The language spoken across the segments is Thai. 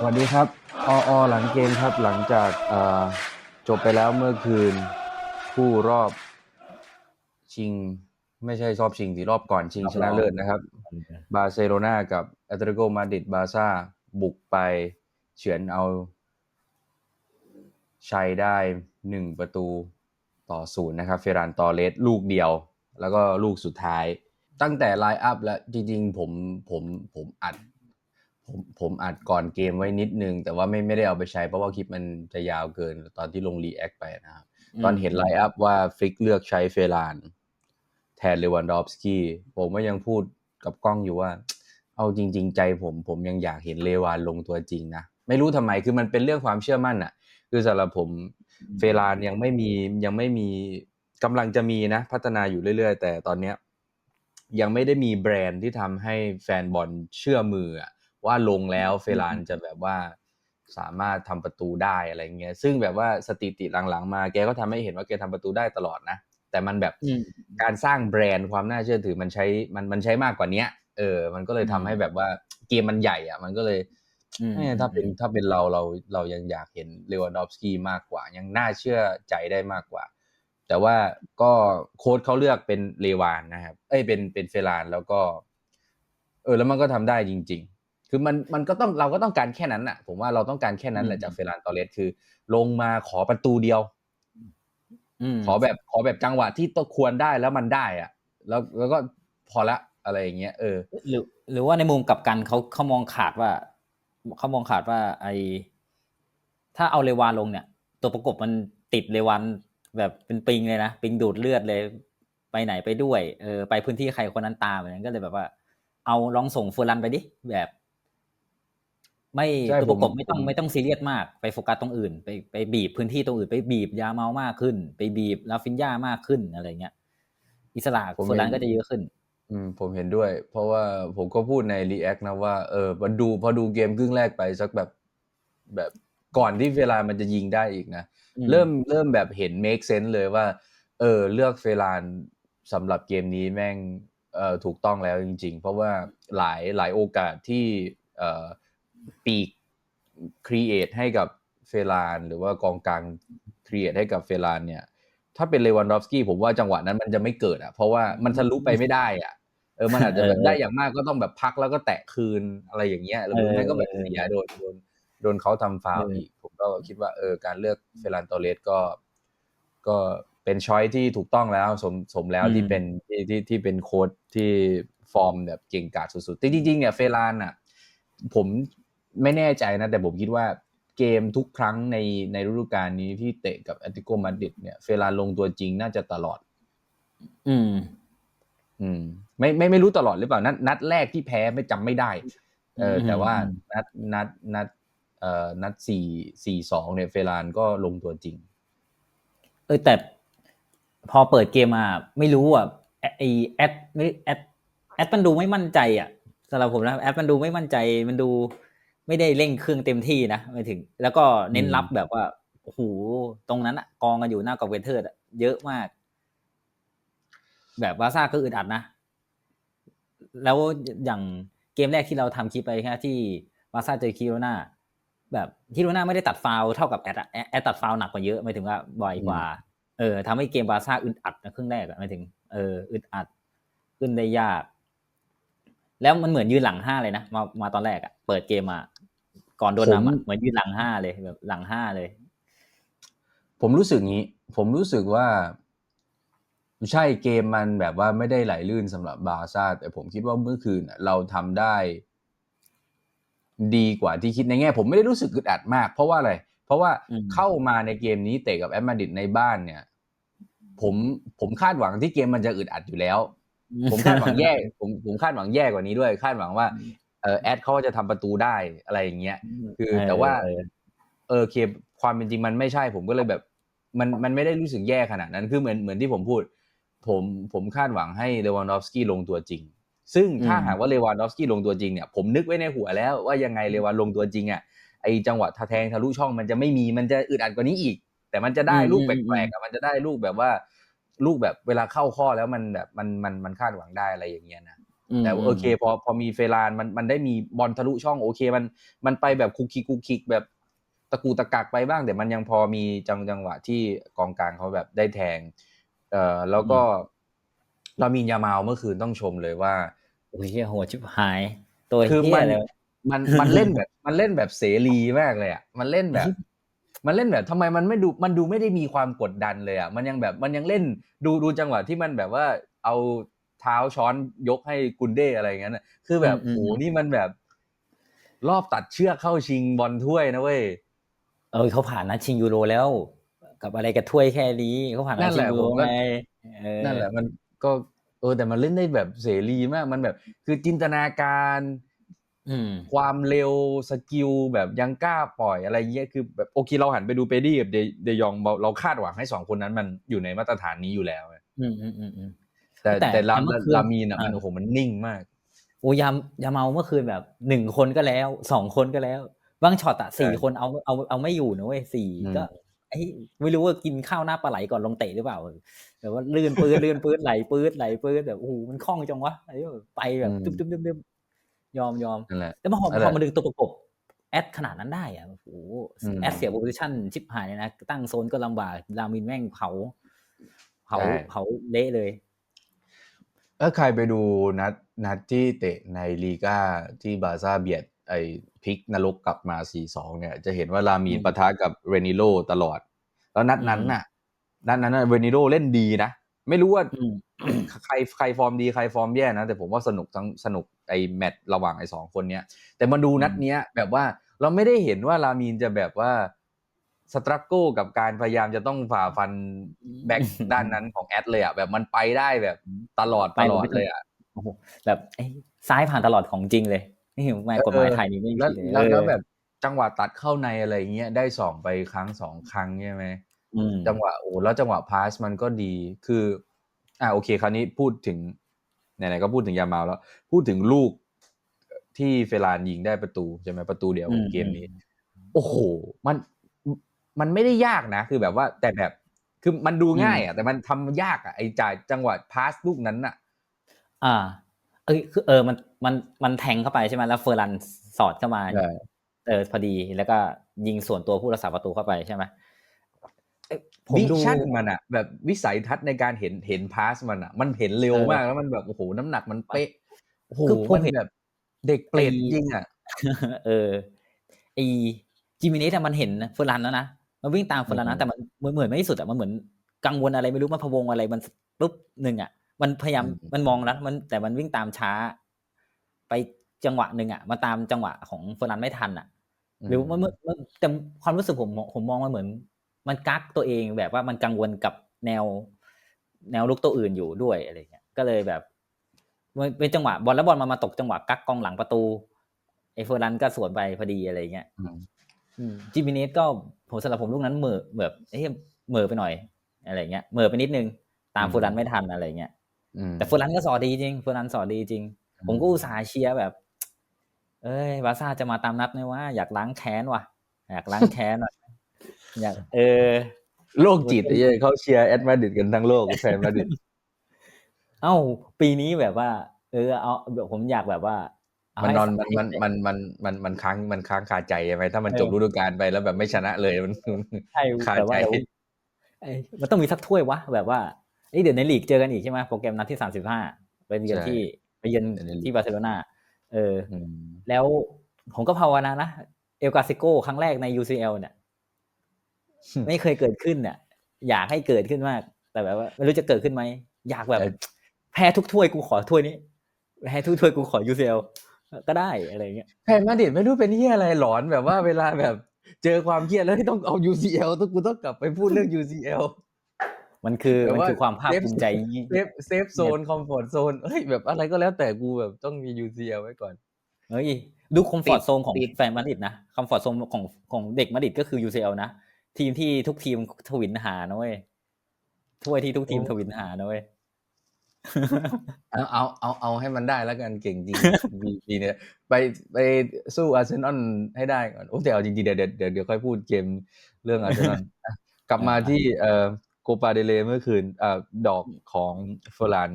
สวัสดีครับอออหลังเกมครับหลังจากจบไปแล้วเมื่อคืนคู่รอบชิง ไม่ใช่รอบชิงสิรอบก่อนชิงชนะเลิศนะครับ บาร์เซโลนากับแอตเลติโกมาดริดบาร์ซ่าบุกไปเฉือนเอา ชัยได้หนึ่งประตูต่อศูนย์นะครับเฟรานตอเลสลูกเดียว แล้วก็ลูกสุดท้าย ตั้งแต่ไลน์อัพแล้วจริงๆผมผมผมอัด ผมผมอัดก่อนเกมไว้นิดนึง แต่ว่าไม่ไม่ได้เอาไปใช้ เพราะว่าคลิปมันจะยาวเกินตอนที่ลงรีแอคไปนะครับ ตอนเห็นไลน์อัพว่าฟลิกเลือกใช้เฟราน แทนเลวันดอฟสกี้ผมก็ยังพูดกับกล้องอยู่ว่า เอาจริง ๆ ใจผมผมยังอยากเห็นเลวานลงตัวจริงนะ ไม่รู้ทำไมคือมันเป็นเรื่องความเชื่อมั่นอะคือสำหรับผมเฟรานยังไม่มียังไม่มีกำลังจะมีนะ พัฒนาอยู่เรื่อย ๆ แต่ตอนเนี้ยยังไม่ได้มีแบรนด์ที่ทำให้แฟนบอลเชื่อมืออะ ว่าลงแล้วเฟรานจะแบบว่าสามารถทำประตูได้อะไรเงี้ย ซึ่งแบบว่าสถิติหลังๆ มาแกก็ทำให้เห็นว่าแกทำประตูได้ตลอดนะ แต่มันแบบอืมการสร้างแบรนด์ความน่าเชื่อถือมันใช้มันมันใช้มากกว่าเนี้ย เออ มันก็เลยทำให้แบบว่าเกมมันใหญ่อะ มันก็เลยอืมเอ้ยถ้าเป็นถ้าเป็นเราเราเรายังอยากเห็นเลวานดอฟสกี้มากกว่า ยังน่าเชื่อใจได้มากกว่า แต่ว่าก็โค้ชเขาเลือกเป็นเลวานนะครับ เอ้ยเป็นเป็นเฟรานแล้วก็ เออ แล้วมันก็ทำได้จริง ๆ คือมันมันก็ต้องเราก็ต้องการแค่นั้นอะ ผมว่าเราต้องการแค่นั้นแหละจากเฟรานตอเรสคือ ลงมาขอประตูเดียวมขอแบบขอแบบจังหวะที่ต้องควรได้แล้วมันได้อะแล้วแล้วก็พอละอะไรอย่างเงี้ยเออหรือหรือว่าในมุมกลับกันเขาเขามองขาดว่าเขามองขาดว่าไอถ้าเอาเลวานลงเนี่ย ตัวประกบมันติดเลวานแบบเป็นปิงเลยนะปิงดูดเลือดเลย ไปไหนไปด้วยเออไปพื้นที่ใครคนนั้นตามอย่างนั้นก็เลยแบบว่า เอาลองส่งเฟอร์รันไปดิแบบ ไม่ใช่ตัวประกบผมไม่ต้องผมไม่ต้องซีเรียสมากไปโฟกัสตรงอื่น ไปไปบีบพื้นที่ตรงอื่น ไปบีบยาเมามากขึ้น ไปบีบลาฟินยามากขึ้นอะไรเงี้ยอิสระผมเฟอร์รันเห็นก็จะเยอะขึ้น อืมผมเห็นด้วย เพราะว่าผมก็พูดในรีแอคนะว่าเออมาดูพอดูเกมครึ่งแรกไปสักแบบแบบก่อนที่เวลามันจะยิงได้อีกนะอืมเริ่มเริ่มแบบเห็น make sense เลยว่า เออเลือกเฟรานสำหรับเกมนี้แม่งเอ่อถูกต้องแล้วจริง ๆ เพราะว่าหลายหลายโอกาสที่เอ่อ ปีก create ให้กับเฟราน หรือว่ากองกลาง create ให้กับเฟรานเนี่ย ถ้าเป็นเลวันดอฟสกี้ผมว่าจังหวะนั้นมันจะไม่เกิดอะ เพราะว่ามันทะลุไปไม่ได้อะเออมันอาจจะแบบเออได้อย่างมากก็ต้องแบบพักแล้วก็แตะคืนอะไรอย่างเงี้ยแล้วเออไม่ก็แบบเออเสียโดนโดนโดนเขาทำฟาวล์เอออีอีก ผมก็คิดว่าเออการเลือกเฟรานตอเรสก็ ก็เป็นช้อยที่ถูกต้องแล้วสมสมแล้วที่เป็นที่ที่ที่เป็นโค้ดที่ฟอร์มแบบเก่งกาจสุดๆแต่จริงๆเนี่ยเฟรานอะ ผม ไม่แน่ใจนะ แต่ผมคิดว่าเกมทุกครั้งในในฤดูกาลนี้ที่เตะกับแอตติโกมาดริดเนี่ยเฟรานลงตัวจริงน่าจะตลอด อืม อืม ไม่ไม่ไม่รู้ตลอดหรือเปล่า นัดนัดแรกที่แพ้ไม่จำไม่ได้ เอออืมแต่ว่าอืมนัดนัดนัด เอ่อนัดสี่สี่สองเนี่ยเฟรานก็ลงตัวจริง เออแต่พอเปิดเกมมาไม่รู้อะไอไอแอดไม่แอดแอดมันดูไม่มั่นใจอะสำหรับผมนะแอดมันดูไม่มั่นใจมันดู ไม่ได้เร่งเครื่องเต็มที่นะไม่ถึง แล้วก็เน้นอืมรับแบบว่าโอ้โหตรงนั้นอะกองกันอยู่หน้ากับเวนเทอร์อะเยอะมาก แบบบาร์ซ่าก็อึดอัดนะ แล้วอย่างเกมแรกที่เราทำคลิปไปแค่ที่บาร์ซ่าเจอคิโรนาแบบคิโรนาไม่ได้ตัดฟาวล์เท่ากับแอดอะแอดแอดตัดฟาวล์หนักกว่าเยอะหมายถึงว่าบ่อยกว่า เออทำให้เกมบาร์ซ่าอึดอัดนะครึ่งแรกอะหมายถึงเอออึดอัดขึ้นได้ยาก แล้วมันเหมือนยืนหลังห้าเลยนะมามาตอนแรกอะเปิดเกมมา ก่อนโดนนำผอะมเหมือนยืนหลังห้าเลยแบบหลังห้าเลย ผมรู้สึกงี้ ผมรู้สึกว่า ใช่เกมมันแบบว่าไม่ได้ไหลลื่นสำหรับบาร์ซ่าแต่ผมคิดว่าเมื่อคืนน่ะเราทำได้ ดีกว่าที่คิดในแง่ ผมไม่ได้รู้สึกอึดอัดมาก เพราะว่าอะไร เพราะว่าอืมเข้ามาในเกมนี้เตะกับแอตมาดริดในบ้านเนี่ย ผมผมคาดหวังที่เกมมันจะอึดอัดอยู่แล้วผมคาดหวังแย่ผมผมคาดหวังแย่กว่านี้ด้วย คาดหวังว่า เออแอดเขาจะทำประตูได้อะไรอย่างเงี้ยคือแต่ว่าเออเออเคความเป็นจริงมันไม่ใช่ ผมก็เลยแบบ มันมันไม่ได้รู้สึกแย่ขนาดนั้นคือเหมือนเหมือนที่ผมพูด ผมผมคาดหวังให้เลวานดอฟสกี้ลงตัวจริง ซึ่งถ้าอืมหากว่าเลวานดอฟสกี้ลงตัวจริงเนี่ยผมนึกไว้ในหัวแล้วว่ายังไงเลวานลงตัวจริงอะไอจังหวะทะแทงทะลุช่องมันจะไม่มีมันจะอึดอัดกว่านี้อีก แต่มันจะได้ลูกแปลกๆอะมันจะได้ลูกแบบว่า ลูกแบบเวลาเข้าข้อแล้วมันแบบมันมันมันคาดหวังได้อะไรอย่างเงี้ยนะม แต่ว่าโอเคพอพอมีเฟรานมันมันได้มีบอลทะลุช่องโอเค มันมันไปแบบคุกคิกคุกคิกแบบตะกูตะกักไปบ้างแต่มันยังพอมีจังจังหวะที่กองกลางเขาแบบได้แทง เอ่อแล้วก็เรามียามาลเมื่อคืนต้องชมเลยว่าโอ้ยเหี้ยโหดชิบหาย ตัวคือเฮีมัยนเลยมันมันเล่นแบบ มันเล่นแบบเสรีมากเลยอะมันเล่นแบบ มันเล่นแบบทำไมมันไม่ดูมันดูไม่ได้มีความกดดันเลยอะมันยังแบบมันยังเล่นดูดูจังหวะที่มันแบบว่าเอา เท้าช้อนยกให้กุนเดอะไรอย่างนั้นน่ะคือแบบอืมโหอืมนี่มันแบบ รอบตัดเชือกเข้าชิงบอลถ้วยนะเว้ยเออเขาผ่านนัดชิงยูโรแล้ว กับอะไรกับถ้วยแค่นี้เขาผ่านนัดนั่นชิแหงละยูโรผมก็ไงเออนั่นแหละมันก็เออแต่มันเล่นได้แบบเสรีมากมันแบบ คือจินตนาการอืมความเร็วสกิลแบบยังกล้าปล่อยอะไรเงี้ยคือแบบโอเคเราหันไปดูเปดี้กับเดเดยองเราเราคาดหวังให้สองคนนั้นมันอยู่ในมาตรฐานนี้อยู่แล้วไงอืมอืมอืมอืม แต่แต่แต่ลาแต่เมื่อคืนลามีนอะมันอ่าโอ้โหมันนิ่งมากโอ้ยามยาเมาเมื่อคืนแบบหนึ่งคนก็แล้วสองคนก็แล้วบางช็อตอะสี่ใช่คนเอาเอาเอาไม่อยู่นะเว้ยสี่อืมก็ไอ้ไม่รู้ว่ากินข้าวหน้าปลาไหลก่อนลงเตะหรือเปล่าแบบว่าลื่นปื้ดลื่นปื้ดไหลปื้ดไหลปื้ดแบบโอ้โหมันคล่องจังวะไอ้แบบไปแบบตึ๊บตึ๊บตึ๊บตึ๊บยอมยอมนั่นแหละแต่พอนั่นแหละพอมาดึงตัวประกบแอดขนาดนั้นได้อะโอ้โหอืมแอดเสียโพซิชันชิบหายเลยนะตั้งโซนก็ลำบากลามินแม่งเผา เผาใช่เผาเละเลย ถ้าใครไปดูนัดนัดที่เตะในลีกาที่บาร์ซ่าเบียดไอพลิกนรกกลับมา 4-2 เนี่ย จะเห็นว่าลามีนอืมปะทะกับเรนิโลตลอด แล้วนัดนั้นอืมน่ะ นัดนั้นน่ะเรนิโลเล่นดีนะ ไม่รู้ว่าอืมใครใครฟอร์มดีใครฟอร์มแย่นะ แต่ผมว่าสนุกทั้งสนุกไอแมตช์ระหว่างไอสองคนเนี้ย แต่มาดูนัดเนี้ยแบบว่าเราไม่ได้เห็นว่าลามีนจะแบบว่า สตรัคโกกับการพยายามจะต้องฝ่าฟันแบ็กด้านนั้นของแอดเลยอะแบบมันไปได้แบบตลอดไปตแบบลอดไม่เลยอะโอ้โหแบบเอ้ยซ้ายผ่านตลอดของจริงเลยนี่เห็นไหมกฎหมายไทยนี่ไม่มีแล้วเลยแล้วแล้วเออแบบจังหวะตัดเข้าในอะไรเงี้ยได้สองไปครั้งสองครั้งใช่ไหมอืมจังหวะโอ้แล้วจังหวะพาสมันก็ดีคือ อ่าโอเคคราวนี้พูดถึงไหนๆก็พูดถึงยามาลแล้ว พูดถึงลูกที่เฟลานยิงได้ประตูใช่ไหมประตูเดียวของเกมนี้ โอ้โห มัน มันไม่ได้ยากนะ คือแบบว่าแต่แบบคือมันดูง่ายอะแต่มันทำยากอะไอ้จ่ายจังหวะพาสลูกนั้นอะ อ่า เอ้ยคือเออมันมันมันแทงเข้าไปใช่ไหมแล้วเฟอร์รันสอดเข้ามาใช่เออพอดีแล้วก็ยิงส่วนตัวผู้รักษาประตูเข้าไปใช่ไหมเอ้ยผมวิดูชั่นมันอะแบบวิสัยทัศน์ในการเห็นเห็นพาสมันอะมันเห็นเร็วเออมากแล้วมันแบบโอ้โหน้ำหนักมันเป๊ะโอ้โหคือผมมันเห็นแบบเด็กเปรตไอ้จริงอะเออไอจิมิเนสอะมันเห็นเฟอร์รันแล้วนะ มันวิ่งตามเฟอร์รันอืนะมแต่มันเหมือนเหมือนไม่สุดอะมันเหมือนกังวลอะไรไม่รู้มันพะวงอะไรมันปุ๊บหนึ่งอะมันพยายามมันมองแล้วมันแต่มันวิ่งตามช้า ไปจังหวะหนึ่งอะมาตามจังหวะของเฟอร์รันไม่ทันอะหรือมันมันมันแต่ความรู้สึกผมผมมองมันเหมือน มันกักตัวเองแบบว่ามันกังวลกับแนว แนวลุกตัวอื่นอยู่ด้วยอะไรเงี้ยก็เลยแบบมันเป็นจังหวะบอลแล้วบอลมามาตกจังหวะกักกองหลังประตูไอเฟอร์นันก็สวนไปพอดีอะไรเงี้ยอืมอืม จิมิเนสก็ผมสำหรับผมลูกนั้นเหม่อแบบเอ้ยเหม่อไปหน่อยอะไรเงี้ยเหม่อไปนิดนึง ตามอืมเฟอร์นันไม่ทันอะไรเงี้ยอืมแต่เฟอร์นันก็สอดีจริงเฟอร์นันสอดีจริง ผมก็อุตส่าห์เชียร์แบบ เอ้ยบาร์ซ่าจะมาตามนัดไหมว่าอยากล้างแค้นว่ะ อยากล้างแค้นว่ะอยาก เออ โลกจิตไอ้เหี้ยเขาเชียร์แอดมาดริดกันทั้งโลกแฟนมาดริดเอ้าปีนี้แบบว่า เออเอาแบบผมอยากแบบว่าเอา มันให้นอนสำมันเร็จมันมันมันมันมันค้างมันค้างคาใจใช่ไหมถ้ามันเออจบฤดูกาลไปแล้วแบบไม่ชนะเลยมันใช่คาแบบใจว่าเดี๋ยวเอ้ยมันต้องมีสักถ้วยวะแบบว่าเอ้ยเดี๋ยวในลีกเจอกันอีกใช่ไหมโปรแกรมนัดที่สามสิบห้าไปเยือนใช่ที่ไปเยือนในลีกที่บาร์เซโลนาเอออืมแล้วผมก็ภาวนานะเอลกาซิโกครั้งแรกใน UCL เนี่ย ไม่เคยเกิดขึ้นเนี่ยอยากให้เกิดขึ้นมาก แต่แบบว่าไม่รู้จะเกิดขึ้นไหมอยากแบบแต่แพ้ทุกถ้วยกูขอถ้วยนี้แพ้ทุกถ้วยกูขอ UCL ก็ได้อะไรเงี้ยแฟนมาดริดไม่รู้เป็นเฮียอะไรหลอนแบบว่าเวลาแบบเจอความเครียดแล้วต้องเอา UCL ต้องกูต้องกลับไปพูดเรื่อง UCL มันคือแต่มันว่าคือความภาคเซฟภูมิใจเซฟเซฟโซนคอมฟอร์ตโซนเฮ้ยแบบอะไรก็แล้วแต่กูแบบต้องมี UCL ไว้ก่อนเฮ้ยดูคอมฟอร์ตติดโซนของติดแฟนมาดริดนะคอมฟอร์ตโซนของของเด็กมาดริดก็คือ UCL นะทีมที่ทุกทีมทวินหานะเว้ยถ้วยที่ทุกทีมทวินหานะเว้ย เอาเอาเอาเอาให้มันได้แล้วกันเก่งจริงปีปีเนี้ยไปไปสู้อาร์เซนอลให้ได้ก่อนโอ้แต่เอาจริงๆเดี๋ยวเดี๋ยวเดี๋ยวเดี๋ยวค่อยพูดเกมเรื่องอาร์เซนอลกลับมาที่เอ่อโกปาเดเลเมื่อคืนเอ่อดอกของเฟอร์ลาน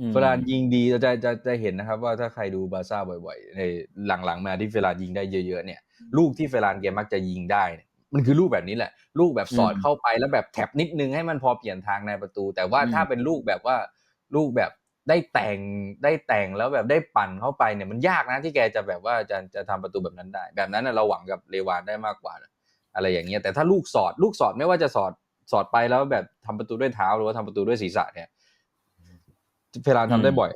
อืมเฟลานยิงดีเราจะจะจะเห็นนะครับ ว่าถ้าใครดูบาร์ซ่าบ่อยๆในหลังๆมาที่เฟลานยิงได้เยอะๆเนี่ย ลูกที่เฟลานแกมักจะยิงได้เนี่ยมันคือลูกแบบนี้แหละ ลูกแบบสอดอืมเข้าไปแล้วแบบแท็บนิดนึงให้มันพอเปลี่ยนทางในประตู แต่ว่าอืมถ้าเป็นลูกแบบว่า ลูกแบบได้แต่งได้แต่งแล้วแบบได้ปั่นเข้าไปเนี่ยมันยากนะที่แกจะแบบว่าจะจะทำประตูแบบนั้นได้ แบบนั้นเราหวังกับเลวานได้มากกว่า อะไรอย่างเงี้ยแต่ถ้าลูกสอดลูกสอดไม่ว่าจะสอดสอดไปแล้วแบบทำประตูด้วยเท้าหรือว่าทำประตูด้วยศีรษะเนี่ยเฟลานทำได้บ่อย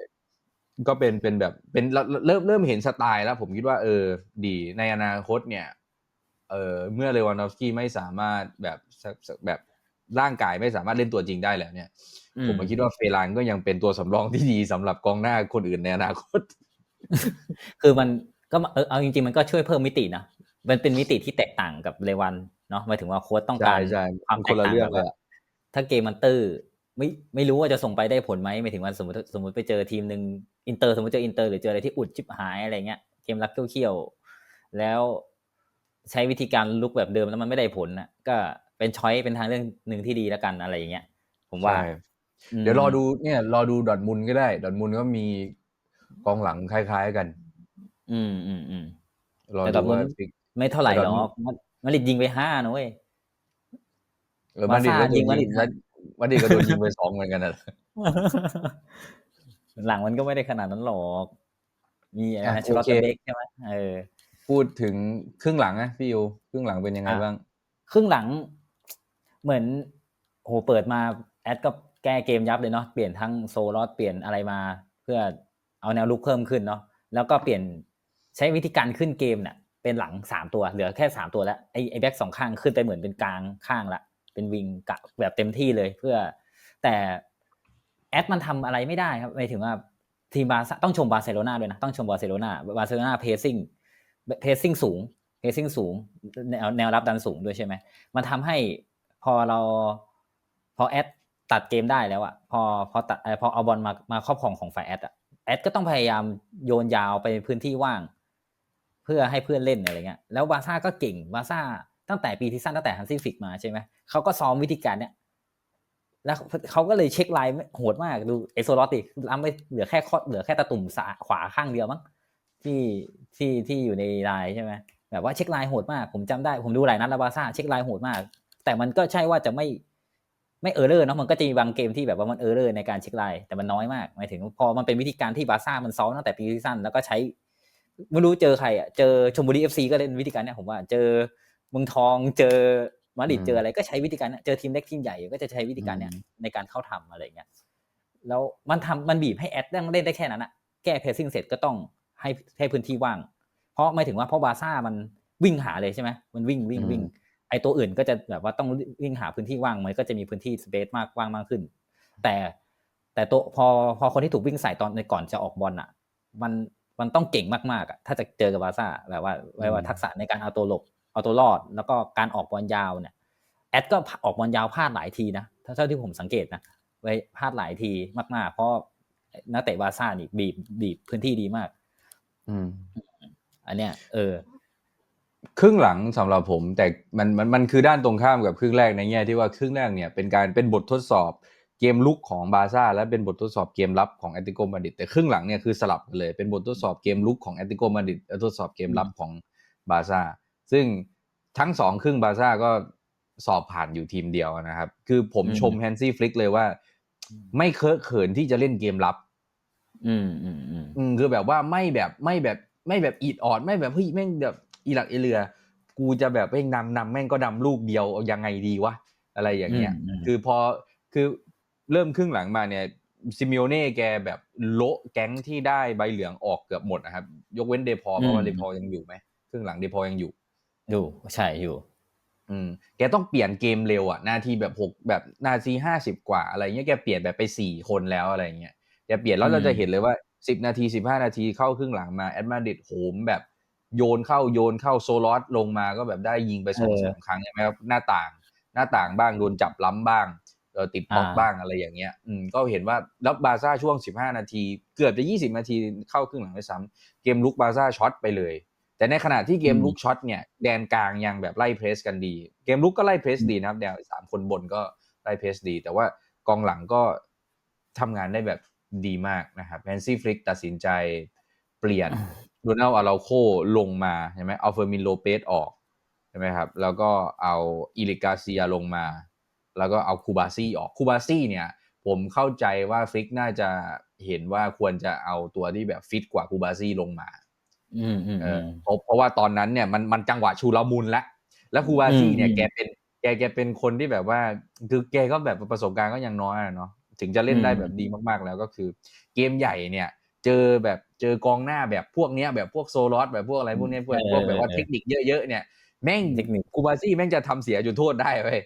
ก็เป็นเป็นแบบเป็นเราเริ่มเริ่มเห็นสไตล์แล้ว ผมคิดว่าเออดีในอนาคตเนี่ยเออเมื่อเลวานดอฟสกี้ไม่สามารถแบบแบบ ร่างกายไม่สามารถเล่นตัวจริงได้แล้วเนี่ย ผมก็คิดว่าเฟลานก็ยังเป็นตัวสำรองที่ดีสำหรับกองหน้าคนอื่นในอนาคต คือมันก็เออเอาจริงๆ มันก็ช่วยเพิ่มมิตินะมันเป็นมิติที่แตกต่างกับเลวันเนาะหมายถึงว่าโค้ชต้องการใช่ใช่ความมันแตคนกละต่างเรื่องแบบเลยว่าอะถ้าเกมมันตื้อไม่ไม่รู้ว่าจะส่งไปได้ผลไหมหมายถึงว่าสมมติสมมติไปเจอทีมหนึ่งอินเตอร์สมมติเจออินเตอร์หรือเจออะไรที่อุดชิบหายอะไรเงี้ยเกมรักเขี้ยวๆแล้วใช้วิธีการลุกแบบเดิมแล้วมันไม่ได้ผลนะก็ เป็นช้อยเป็นทางเรื่องหนึ่งที่ดีแล้วกันอะไรอย่างเงี้ย ผมว่าใช่อืมเดี๋ยวรอดูเนี่ย รอดูดอร์ทมุนด์ก็ได้ ดอร์ทมุนด์ก็มีกองหลังคล้าย ๆกัน อืมอืมอืมรอแต่ดดูอร์ทมุนว่าด์ไม่เท่าไหร่แต่หรดอร์ทมุอนกมันมาดริดยิงไปห้านะเว้ยเออมาดริดก็โดยินงมาดริยิดงแล้วมาดริดก็โดนยิงไปสองเหมือนกันนะหลังมันก็ไม่ได้ขนาดนั้นหรอก มีอะไรอะนะชลอตโอเคเบกใช่ไหมเออ พูดถึงครึ่งหลังนะพี่ยูครึ่งหลังเป็นยังไงอะบ้าง ครึ่งหลัง เหมือนโหเปิดมาแอดก็แก้เกมยับเลยเนาะเปลี่ยนทั้งโซลอสเปลี่ยนอะไรมา เพื่อเอาแนวลุกเพิ่มขึ้นเนาะแล้วก็เปลี่ยนใช้วิธีการขึ้นเกมเนี่ยเป็นหลังสามตัวเหลือแค่สามตัวแล้วไอไอแบ็กสองข้างขึ้นไปเหมือนเป็นกลางข้างละเป็นวิงกะแบบเต็มที่เลยเพื่อ แต่แอดมันทำอะไรไม่ได้ครับหมายถึงว่าทีมบาร์ซต้องชมบาร์เซโลนาด้วยนะต้องชมบาร์เซโลนาบาร์เซโลนาเพซิ่งเพซิ่งสูงเพซิ่งสูงแนวแนวรับดันสูงด้วยใช่ไหมมันทำให้ พอเราพอแอดตัดเกมได้แล้วอะพอพอตัดเอ่อพอเอาบอลมามาครอบครองของฝ่ายแอดอะแอดก็ต้องพยายามโยนยาวไปพื้นที่ว่าง เพื่อให้เพื่อนเล่นอะไรเงี้ยแล้วบาซ่าก็เก่งบาซ่าตั้งแต่ปีที่สั้นตั้งแต่ฮันซี่ฟิกมาใช่ไหมเขาก็ซ้อมวิธีการเนี้ยแล้วเขาก็เลยเช็คไลน์โหดมากดูเอโซลอตดิล้ำไปเหลือแค่ข้อเหลือแค่ตะตุ่มาขวาข้างเดียวมั้งที่ที่ที่อยู่ในไลน์ใช่ไหมแบบว่าเช็คไลน์โหดมากผมจำได้ผมดูหลายนัดแล้วบาซ่าเช็คไลน์โหดมาก แต่มันก็ใช่ว่าจะไม่ไม่เออร์เลอร์เนาะมันก็จะมีบางเกมที่แบบว่ามันเออร์เลอร์ในการเช็คไลน์แต่มันน้อยมากหมายถึง พอมันเป็นวิธีการที่บาร์ซ่ามันซ้อมตั้งแต่ปีซีซั่นแล้วก็ใช้ไม่รู้เจอใครอะเจอชมบุรีเอฟซีก็เล่นวิธีการเนี้ยผมว่าเจอเมืองทองเจอมาดริดอืมเจออะไรก็ใช้วิธีการเนี้ยเจอทีมเล็กทีมใหญ่ก็จะใช้วิธีการเนี้ยอืมในการเข้าทำอะไรเงี้ยแล้วมันทำมันบีบให้แอดเล่นได้แค่นั้นอะแก้เพสซิ่งเสร็จก็ต้องให้ให้พื้นที่ว่าง เพราะไม่ถึงว่าเพราะบาร์ซ่ามันวิ่งหาเลยใช่ไหมมันวิ่งวิ่งอืมวิ่ง ไอตัวอื่นก็จะแบบว่าต้องวิ่งหาพื้นที่ว่างมันก็จะมีพื้นที่สเปซมากว่างมากขึ้น แต่แต่ตัวพอพอคนที่ถูกวิ่งใส่ตอนในก่อนจะออกบอลอะ มันมันต้องเก่งมากๆอะถ้าจะเจอกับบาร์ซ่าแบบว่าไว้ว่าทักษะในการเอาตัวหลบเอาตัวรอด แล้วก็การออกบอลยาวเนี่ยแอดก็ออกบอลยาวพลาดหลายทีนะถ้าเท่าที่ผมสังเกตนะไว้พลาดหลายทีมากๆ เพราะนักเตะบาร์ซ่านี่บีบบีบพื้นที่ดีมาก อืม อันเนี้ย เออ ครึ่งหลังสำหรับผม แต่มันมันมันคือด้านตรงข้ามกับครึ่งแรกในแง่ที่ว่าครึ่งแรกเนี่ยเป็นการเป็นบททดสอบเกมลุกของบาร์ซ่าและเป็นบททดสอบเกมรับของแอตติโกมาดิดแต่ครึ่งหลังเนี่ยคือสลับกันเลย เป็นบททดสอบเกมลุกของแอตติโกมาดิดและทดสอบเกมรับของบาร์ซ่าซึ่งทั้งสองครึ่งบาร์ซ่าก็สอบผ่านอยู่ทีมเดียวนะครับ คือผมชมแฮนซี่ฟลิกเลยว่า ไม่เคอะเขินที่จะเล่นเกมรับ อืมอืมอืมคือแบบว่าไม่แบบไม่แบบไม่แบบอีดออด ไม่แบบเฮ้ยแม่งแบบ อีหลักอีเรือ กูจะแบบแม่งนำนำแม่งก็นำลูกเดียวเอายังไงดีวะอะไรอย่างเงี้ยอืมอืมคือพอคือเริ่มครึ่งหลังมาเนี่ยซิมิโอเน่แกแบบโละแก๊งที่ได้ใบเหลืองออกเกือบหมดนะครับ ยกเว้นเดพอร์เพราะว่าเดพอร์ยังอยู่ไหมครึ่งหลังเดพอร์ยังอยู่อยู่ใช่อยู่ อืม แกต้องเปลี่ยนเกมเร็วอะนาทีแบบหกแบบนาทีห้าสิบกว่าอะไรเงี้ยแกเปลี่ยนแบบไปสี่คนแล้วอะไรเงี้ยแกเปลี่ยนแล้วอืมเราจะเห็นเลยว่าสิบนาทีสิบห้านาทีเข้าครึ่งหลังมาแอดมาดริดโหมแบบ โยนเข้าโยนเข้าโซลอสลงมาก็แบบได้ยิงไปสองสามครั้งใช่ไหมครับหน้าต่างหน้าต่างบ้างโดนจับล้ำบ้างเออติดบล็อกบ้างอะไรอย่างเงี้ย อืมก็เห็นว่าแล้วบาร์ซ่าช่วงสิบห้านาที เกือบจะยี่สิบนาทีเข้าครึ่งหลังด้วยซ้ำเกมลุกบาร์ซ่าช็อตไปเลย แต่ในขณะที่เกมลุกช็อตเนี่ยแดนกลางยังแบบไล่เพรสกันดี เกมลุกก็ไล่เพรสดีนะครับแนวสามคนบนก็ไล่เพรสดี แต่ว่ากองหลังก็ทำงานได้แบบดีมากนะครับแฮนซี่ฟลิกตัดสินใจเปลี่ยน โดนัลอาราโคลงมาใช่ไหมเอาเฟอร์มินโลเปสออกใช่ไหมครับ แล้วก็เอาอิลิกาเซียลงมา แล้วก็เอาคูบาซี่ออกคูบาซี่เนี่ย ผมเข้าใจว่าฟลิกน่าจะเห็นว่าควรจะเอาตัวที่แบบฟิตกว่าคูบาซี่ลงมา อืมอืมเออือมเพราะเพราะว่าตอนนั้นเนี่ยมันมันจังหวะชูลมุนแล้วแล้วคูบาซี่เนี่ยอืมแกเป็นแกแกเป็นคนที่แบบว่า คือแกก็แบบประสบการณ์ก็ยังน้อยอะเนาะถึงจะเล่นได้อืมแบบดีมากๆแล้วก็คือ เกมใหญ่เนี่ย เจอแบบ เจอกองหน้าแบบพวกเนี้ยแบบพวกโซลอสแบบพวกอะไรพวกเนี้ยพวกพวกแบบว่าเทคนิคเยอะๆเนี่ยแม่งเทคนิคคูบาซี่แม่งจะทำเสียจุดโทษได้เว้ย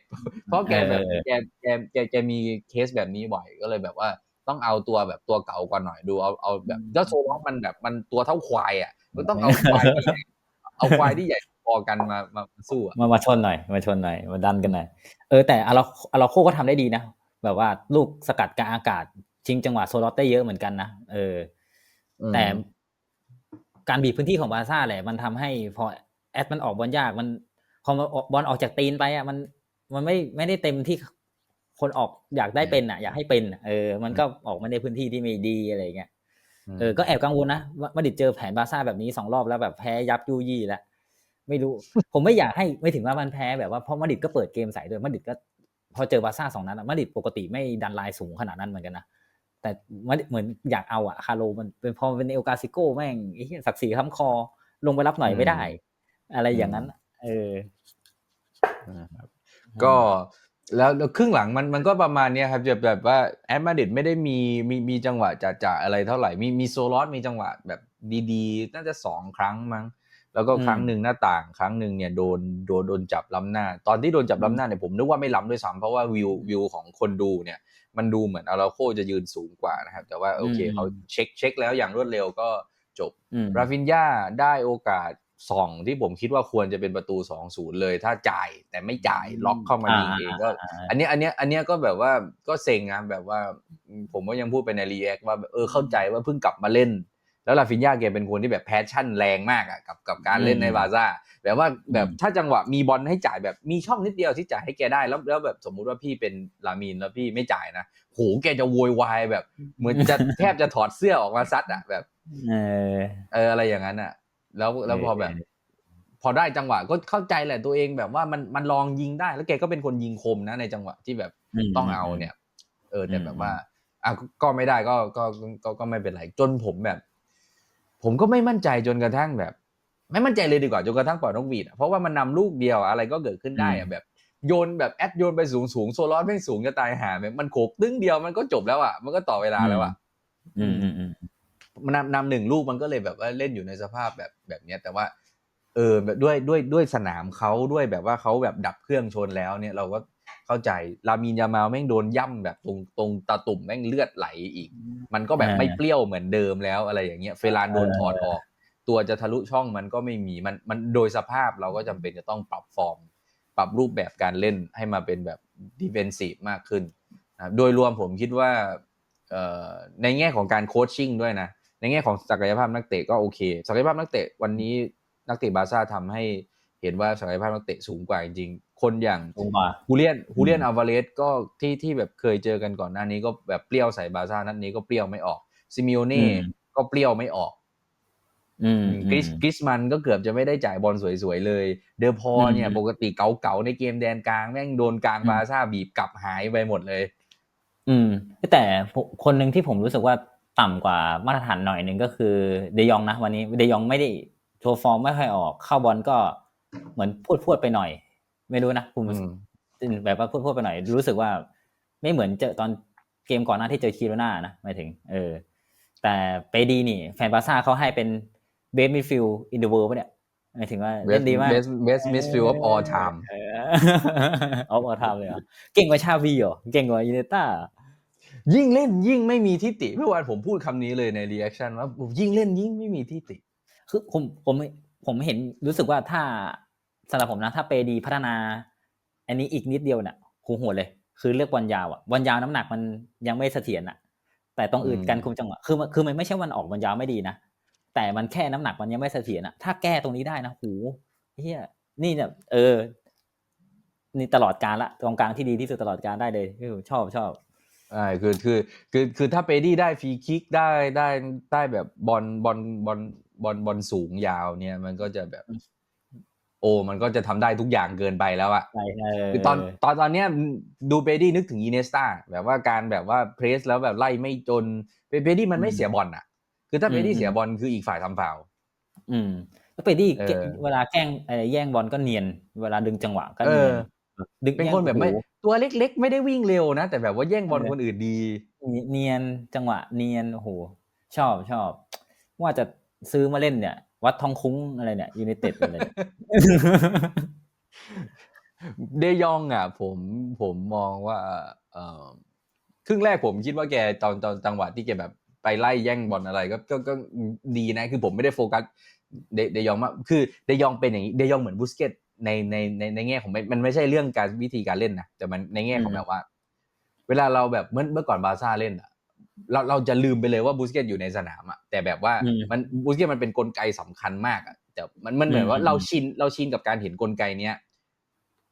เพราะแกแบบเออแกแกแกแกมีเคสแบบนี้บ่อยก็เลยแบบว่าต้องเอาตัวแบบตัวเก่ากว่าหน่อยดูเอาเอาแบบแล้วโซลอสมันแบบมันตัวเท่าควายอะมันต้องเอาควายที่ใหญ่เอาควายที่ใหญ่พอกันมามามาสู้อะมามาชนหน่อยมาชนหน่อยมาดันกันหน่อยเออแต่อาราอาราโคก็ทำได้ดีนะ แบบว่าลูกสกัดกลางอากาศชิงจังหวะโซลอตได้เยอะเหมือนกันนะเอออืม แต่การบีบพื้นที่ของบาร์ซ่าแหละ มันทำให้พอแอดมันออกบอลยากมันพอมันออกบอลออกจากตีนไปอะมันมันไม่ไม่ได้เต็มที่คนออกอยากได้เป็นอะ อยากให้เป็นอะเออ มันก็ออกมาในพื้นที่ที่ไม่ดีอะไรเงี้ยเออก็แอบกังวลนะว่ามาดริดเจอแผนบาร์ซ่าแบบนี้สองรอบแล้วแบบแพ้ยับยุยี่แล้วไม่รู้ ผมไม่อยากให้ไม่ถึงว่ามันแพ้แบบว่าเพราะมาดริดก็เปิดเกมใส่ด้วยมาดริดก็ พอเจอบาร์ซ่าสองนัดอะมาดริดปกติไม่ดันไลน์สูงขนาดนั้นเหมือนกันนะ แต่มาดริดเหมือนอยากเอาอะคาโลมันเป็นพอมันเป็นเอลกาซิโก้แม่งไอ้เหี้ยศักดิ์ศรีค้ำคอลงไปรับหน่อยไม่ได้ อะไรอย่างนั้นอะเออนะครับก็แล้วแล้วครึ่งหลังมันมันก็ประมาณเนี้ยครับแบบแบบว่าแอดมาดริดไม่ได้มีมีมีจังหวะจะจะอะไรเท่าไหร่ มีมีโซลอสมีจังหวะแบบดีๆ น่าจะสองครั้งมั้ง แล้วก็อืมครั้งหนึ่งหน้าต่าง ครั้งหนึ่งเนี่ยโดนโดนโดนจับล้ำหน้า ตอนที่โดนจับล้ำหน้าเนี่ยผมนึกว่าไม่ล้ำด้วยซ้ำเพราะว่าวิววิวของคนดูเนี่ย มันดูเหมือนอาราโคจะยืนสูงกว่านะครับ แต่ว่าโอเคอืมเขาเช็คเช็คแล้วอย่างรวดเร็วก็จบอืมราฟินยาได้โอกาสสองที่ผมคิดว่าควรจะเป็นประตูสองศูนย์เลย ถ้าจ่ายแต่ไม่จ่ายล็อกเข้ามายิงเองก็อ่าอันเนี้ยอันเนี้ยอันเนี้ยก็แบบว่าก็เซ็งนะแบบว่าอืมผมก็ยังพูดไปในรีแอคว่าแบบเออเข้าใจว่าเพิ่งกลับมาเล่น แล้วลาฟินยาแกเป็นคนที่แบบแพชชั่นแรงมากอะกับกับการเล่นอืมในบาร์ซ่า แบบว่าแบบอืมถ้าจังหวะมีบอลให้จ่ายแบบมีช่องนิดเดียวที่จ่ายให้แกได้แล้วแล้วแบบสมมุติว่าพี่เป็นลามีนแล้วพี่ไม่จ่ายนะโหแกจะโวยวายแบบ เหมือนจะแทบจะถอดเสื้อออกมาซัดอะแบบ เออเอออะไรอย่างนั้นอะ แล้วแล้วพอแบบ พอได้จังหวะก็เข้าใจแหละตัวเองแบบว่ามันมันลองยิงได้ แล้วแกก็เป็นคนยิงคมนะในจังหวะที่แบบต้องเอาเนี่ย เออแต่อืมแบบว่าอะก็ก็ไม่ได้ก็ก็ก็ก็ไม่เป็นไรจนผมแบบ ผมก็ไม่มั่นใจจนกระทั่งแบบ ไม่มั่นใจเลยดีกว่าจนกระทั่งปล่อยนกหวีดอะเพราะว่ามันนำลูกเดียวอะอะไรก็เกิดขึ้นได้อะแบบโยนแบบแอดโยนไปสูงสูงโซลอสไม่งสูงจะตายหาแบบมันโขกตึ้งเดียวมันก็จบแล้วอะมันก็ต่อเวลาแล้วอะอืมอืมอืมมันนำนำหนึ่งลูกมันก็เลยแบบว่าเล่นอยู่ในสภาพแบบแบบเนี้ย แต่ว่า เออแบบด้วยด้วยด้วยสนามเขาด้วยแบบว่าเขาแบบดับเครื่องชนแล้วเนี่ยเราก็เข้าใจลามินยามาลแม่งโดนย่ำแบบตรงตรงตาตุ่มแม่งเลือดไหลอีก มันก็แบบอ่าไม่เปรี้ยวเหมือนเดิมแล้วอะไรอย่างเงี้ยเฟลานโดนเออถอดออก ตัวจะทะลุช่องมันก็ไม่มีมันมันโดยสภาพเราก็จำเป็นจะต้องปรับฟอร์ม ปรับรูปแบบการเล่นให้มาเป็นแบบดิเฟนซีฟมากขึ้นนะครับโดยรวมผมคิดว่าเอ่อในแง่ของการโคชชิ่งด้วยนะ ในแง่ของศักยภาพนักเตะก็โอเค ศักยภาพนักเตะวันนี้นักเตะบาร์ซ่าทำให้เห็นว่าศักยภาพนักเตะสูงกว่าจริงๆ คนอย่างลงมาฮูเลียนฮูเลียนอืมอัลวาเรสก็ที่ที่แบบเคยเจอกันก่อนหน้านี้ก็แบบเปรี้ยวใส่บาร์ซ่านัดนี้ก็เปรี้ยวไม่ออกซิมิโอเน่ก็เปรี้ยวไม่ออกอืม กริสกริสมันก็เกือบจะไม่ได้จ่ายบอลสวยๆเลย เดอพอเนี่ยอืมปกติเก๋าๆในเกมแดนกลางแม่งโดนกลางอืมบาร์ซ่าบีบกลับหายไปหมดเลย อืม แต่ผมคนหนึ่งที่ผมรู้สึกว่าต่ำกว่ามาตรฐานหน่อยหนึ่งก็คือเดยองนะวันนี้เดยองไม่ได้โชว์ฟอร์มไม่ค่อยออก เข้าบอลก็เหมือนพูดพูดไปหน่อย ไม่รู้นะผมอืมแบบว่าพูดพูดไปหน่อย รู้สึกว่า ไม่เหมือนเจอตอนเกมก่อนหน้าที่เจอคิโรนานะหมายถึง เออ แต่เปดีนี่ แฟนบาร์ซ่าเขาให้เป็น เบสมิดฟิลอินเดอะเวิร์ปะเนี่ยหมายถึงว่าเล่นดีมาก best best midfield of all time เออ of all time เลยเหรอเก่งกว่าชาวีเหรอเก่งกว่าอินเนต้ายิ่งเล่นยิ่งไม่มีทิฏฐิเมื่อวานผมพูดคำนี้เลยในรีแอคชั่นว่ายิ่งเล่นยิ่งไม่มีทิฏฐิคือผมผมผมเห็นรู้สึกว่าถ้าสำหรับผมนะ ถ้าเปดีพัฒนา อันนี้อีกนิดเดียวเนี่ยคูโหดเลย คือเลือกบอลยาวอะบอลยาวน้ำหนักมันยังไม่เสถียรอะ แต่ตรงอื่นอืมการคุมจังหวะคือมันคือมันไม่ใช่วันออกบอลยาวไม่ดีนะ แต่มันแค่น้ำหนักมันยังไม่เสถียรอะถ้าแก้ตรงนี้ได้นะหูเฮียนี่เนี่ยเออ นี่ตลอดการละกองกลางที่ดีที่สุดตลอดการได้เลยพี่ชอบชอบใช่คือคือคือคือถ้าเปดี้ได้ฟรีคิกได้ได้ได้แบบบอลบอลบอลบอลบอลสูงยาวเนี่ย มันก็จะแบบ โอ้มันก็จะทำได้ทุกอย่างเกินไปแล้วอะใช่เออคือตอนตอนตอนเนี้ยดูเบดี้นึกถึงอีเนสตาแบบว่าการแบบว่าเพรสแล้วแบบไล่ไม่จนเบดี้มันไม่เสียบอลอะ คือถ้าเบดี้เสียบอลคืออีกฝ่ายทำฟาวล์อืม แล้วไปดี้เออเวลาแกล้งเอ่อแย่งบอลก็เนียน เวลาดึงจังหวะก็เอเนียอนดึงเป็นแย่งคนแบบไม่โอ้โหตัวเล็กๆ ไม่ได้วิ่งเร็วนะ แต่แบบว่าแย่งบอลเออคนอื่นดี เนียนจังหวะเนียนโอ้โหชอบชอบ ว่าจะซื้อมาเล่นเนี่ย วัดทองคุ้งอะไรเนี่ยยูไนเต็ดอะไรเนี่ยเดยองอะ ผมผมมองว่า เออครึ่งแรกผมคิดว่าแกตอนตอนจังหวะที่แกแบบ ไปไล่แย่งบอลอะไรก็ก็ก็ดีนะคือผมไม่ได้โฟกัสเดเดยองมากคือเดยองเป็นอย่างนี้เดยองเหมือนบุสเกตในในในในแง่ของมันมันไม่ใช่เรื่องการวิธีการเล่นนะแต่มันในแง่ของอืมแบบว่า เวลาเราแบบเมื่อเมื่อก่อนบาร์ซ่าเล่นอะเราเราจะลืมไปเลยว่าบูสเกตอยู่ในสนามอะแต่แบบว่าอืมมันบูสเกตมันเป็นกลไกสำคัญมากอะแต่มันมันเหมือนว่าอืมเราชินเราชินกับการเห็นกลไกเนี้ย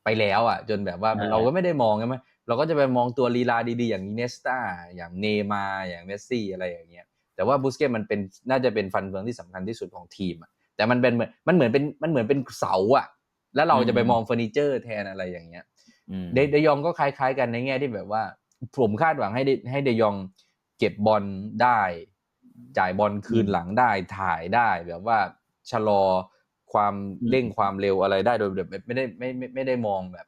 ไปแล้วอะจนแบบว่าเออเราก็ไม่ได้มองใช่ไหม เราก็จะไปมองตัวลีลาดีๆ อย่างอินเนสตาอย่างเนย์มาร์อย่างเมสซี่อะไรอย่างเงี้ยแต่ว่าบูสเกตมันเป็นน่าจะเป็นฟันเฟืองที่สำคัญที่สุดของทีมอะแต่มันเป็นเหมือนมันเหมือนเป็นมันเหมือนเป็นเสาอะแล้วเราจะไปมองเฟอร์นิเจอร์แทนอะไรอย่างเงี้ยอืมเดเดยองก็คล้าย ๆ กันในแง่ที่แบบว่า ผมคาดหวังให้เดให้เดยองเก็บบอลได้ จ่ายบอลคืนหลังได้ถ่ายได้แบบว่าชะลอความเร่งความเร็วอะไรได้โดยแบบไม่ได้ไม่ไม่ไม่ได้มองแบบ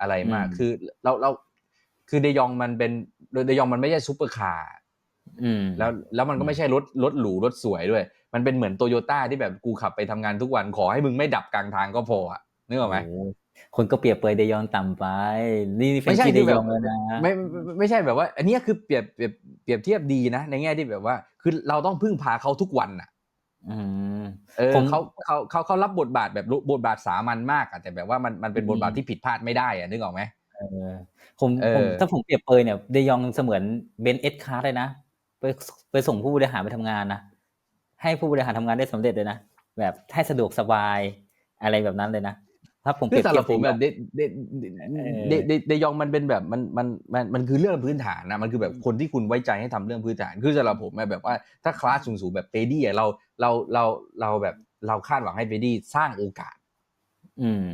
อะไรมากอืมคือเราเรา คือเดยองมันเป็นเดยองมันไม่ใช่ซูเปอร์คาร์อืมแล้วแล้วมันก็ไม่ใช่รถรถหรูรถสวยด้วย มันเป็นเหมือนโตโยต้าที่แบบกูขับไปทำงานทุกวันขอให้มึงไม่ดับกลางทางก็พออะนึกออกไหมโอ้โคนก็เปรียบเปรยเดยองต่ำไป นี่เฟรไม่นใช่กี้เดคือแบยบองแล้วนะไม่ไม่ไม่ไม่ใช่แบบว่า อันเนี้ยคือเปรียบเปรียบเปรียบเทียบดีนะ ในแง่ที่แบบว่า คือเราต้องพึ่งพาเขาทุกวันอะอืมเออผมเขาเขาเขาเขารับบทบาทแบบบทบาทสามัญมากอะแต่แบบว่ามันมันเป็นบทบาทอืมที่ผิดพลาดไม่ได้อะนึกออกไหมเออ ผมเออผมถ้าผมเปรียบเปรยเนี่ยเดยองเสมือนเบนเอสคาร์เลยนะไปไปส่งผู้บริหารไปทำงานนะให้ผู้บริหารทำงานได้สำเร็จเลยนะแบบให้สะดวกสบายอะไรแบบนั้นเลยนะถ้าผมเปคืรีอยบสำหเทียรับบผมแบบเดเดเดเออเดเดเดยองมันเป็นแบบมันมันมันมันคือเรื่องพื้นฐานนะมันคือแบบคนที่คุณไว้ใจให้ทำเรื่องพื้นฐาน คือสำหรับผมอะแบบว่าถ้าคลาสสูงๆแบบเปดี้อะเราเราเราเราแบบเราคาดหวังให้เปดี้สร้างโอกาส อืม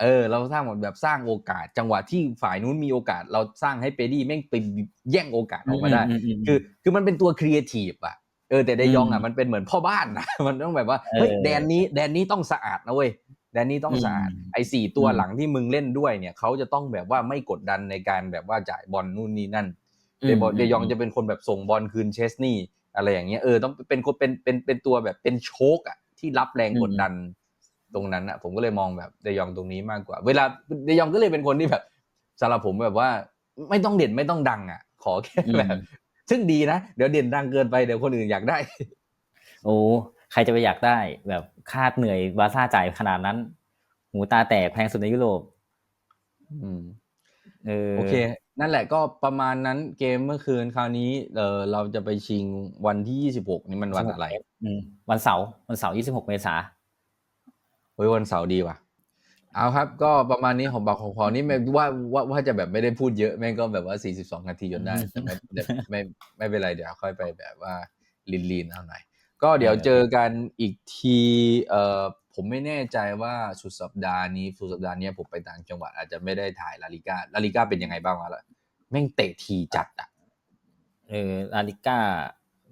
เออเราสร้างหมดแบบสร้างโอกาส จังหวะที่ฝ่ายนู้นมีโอกาส เราสร้างให้เปดี้แม่งไปแย่งโอกาสออกมาได้อืมอืมอืมคือคือมันเป็นตัวครีเอทีฟอะเออแต่เดยองอะอืมมันเป็นเหมือนพ่อบ้านนะมันต้องแบบว่าเฮ้ยเออแดนนี้แดนนี้ต้องสะอาดนะเว้ยแดนนี้ต้องสะอาดอืมไอ้สี่ตัวอืมหลังที่มึงเล่นด้วยเนี่ยเขาจะต้องแบบว่าไม่กดดันในการแบบว่าจ่ายบอลนู่นนี่นั่นเดยเดยองจะเป็นคนแบบส่งบอลคืนเชสนี่อะไรอย่างเงี้ยเออต้องเป็นคนเป็นเป็นเป็นตัวแบบเป็นโชกอะที่รับแรงกดดัน ตรงนั้นอะผมก็เลยมองแบบเดยองตรงนี้มากกว่า เวลาเดยองก็เลยเป็นคนที่แบบสำหรับผมแบบว่าไม่ต้องเด่นไม่ต้องดังอะขอแค่อืมแบบซึ่งดีนะเดี๋ยวเด่นดังเกินไปเดี๋ยวคนอื่นอยากได้ โอ้ใครจะไปอยากได้ แบบคาดเหนื่อยบาร์ซ่าจ่ายขนาดนั้น หูตาแตกแพงสุดในยุโรปอืมเออโอเค นั่นแหละก็ประมาณนั้นเกมเมื่อคืนคราวนี้เออเราจะไปชิงวันที่ยี่สิบหกนี่มันวันอะไรอืมวันเสาร์วันเสาร์ยี่สิบหกเมษาเฮ้ยวันเสาร์ดีว่ะ เอาครับ ก็ประมาณนี้ของบักของพอนี่ไม่ว่าว่าว่าจะแบบไม่ได้พูดเยอะแม่งก็แบบว่าสี่สิบสองนาทีจนได้แต่ไม่ไม่ไม่เป็นไรเดี๋ยวค่อยไปแบบว่าลีนลีนๆเอาหน่อย ก็เดี๋ยวเจอกันอีกทีเอ่อผมไม่แน่ใจว่าสุดสัปดาห์นี้สุดสัปดาห์นี้ผมไปต่างจังหวัดอาจจะไม่ได้ถ่ายลาลิก้าลาลิก้าเป็นยังไงบ้างวะล่ะแม่งเตะทีจัดอะเออลาลิก้า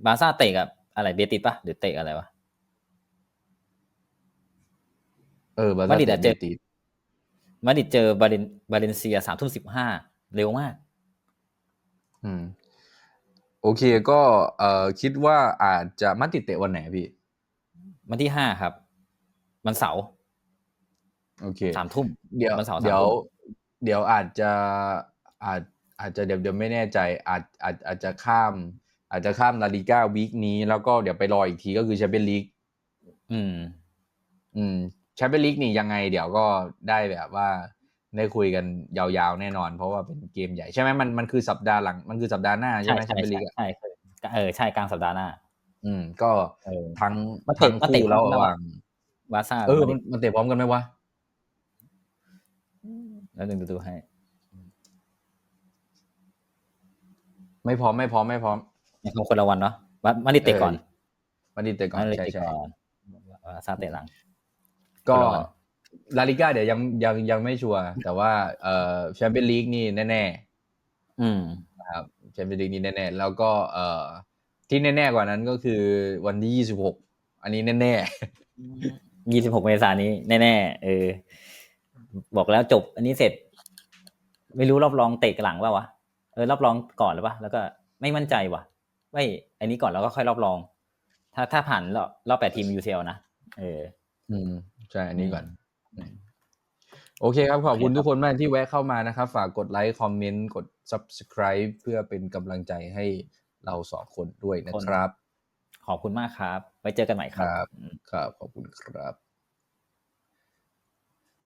บาซ่าเตะกับอะไรเบติสปะหรือเตะอะไรวะ เออบามาดริดอะเจอตีมาดริดเจอบาเลนบาเลนเซียสามทุ่มสิบห้าเร็วมาก อืม โอเคก็เอ่อคิดว่าอาจจะมาติดเตะวันไหนพี่ วันที่ห้าครับ วันเสาร์โอเคสามทุ่มเดี๋ยววันเสาร์เดี๋ยวสามทุ่มเดี๋ยวอาจจะอาจอาจจะเดี๋ยวเดี๋ยวไม่แน่ใจอาจอาจอาจจะข้าม อาจจะข้ามลาลิก้าวีคนี้แล้วก็เดี๋ยวไปรออีกทีก็คือแชมเปี้ยนลีกอืม อืม แชมเปี้ยนลีกนี่ยังไงเดี๋ยวก็ได้แบบว่าได้คุยกันยาวๆแน่นอน เพราะว่าเป็นเกมใหญ่ใช่ไหมมันมันคือสัปดาห์หลังมันคือสัปดาห์หน้าใช่ใช่ไหมแชใช่มเปี้ยนลีใช่กอะใช่เออใช่กลางสัปดาห์หน้า อืม ก็เออทั้งมาเตะทั้งมาเตะคู่แล้วพร้อมกันระหว่างบาร์ซ่าเออกับมันมันเตะพร้อมกันไหมวะแล้วหนึ่งดูดูให้ ไม่พร้อมไม่พร้อมไม่พร้อมในคนละวันเนาะมามาดริดเตะก่อนมาดริดเตะก่อนมาดริดใช่เตะใช่ก่อนบาร์ซ่าเตะหลัง ก็คนละวันลาลิก้าเดี๋ยวยังยังยังไม่ชัวร์แต่ว่าเอ่อแชมเปี้ยนลีกนี่แน่อืมๆนะครับแชมเปี้ยนลีกนี่แน่ๆแล้วก็เอ่อที่แน่ๆกว่านั้นก็คือวันที่ยี่สิบหกอันนี้แน่ยี่สิบหกเมษายนนี้แน่ๆเออ บอกแล้วจบ อันนี้เสร็จ ไม่รู้รอบรองเตะกันหลังป่าวะเออรอบรองก่อนหรือปะแล้วก็ไม่มั่นใจว่ะไม่อันนี้ก่อนแล้วก็ค่อยรอบรอง ถ้าถ้าผ่านรอบรอบแปดทีม UCL นะเออๆอืม ใช่อันนี้ก่อน โอเคครับ ขอบคุณโอเคครับทุกคนมากที่แวะเข้ามานะครับ ฝากกดไลค์ คอมเมนต์ กด subscribe เพื่อเป็นกำลังใจให้เราสองคนด้วยนะครับ ขอบคุณมากครับไว้เจอกันใหม่ครับ ครับครับขอบคุณครับ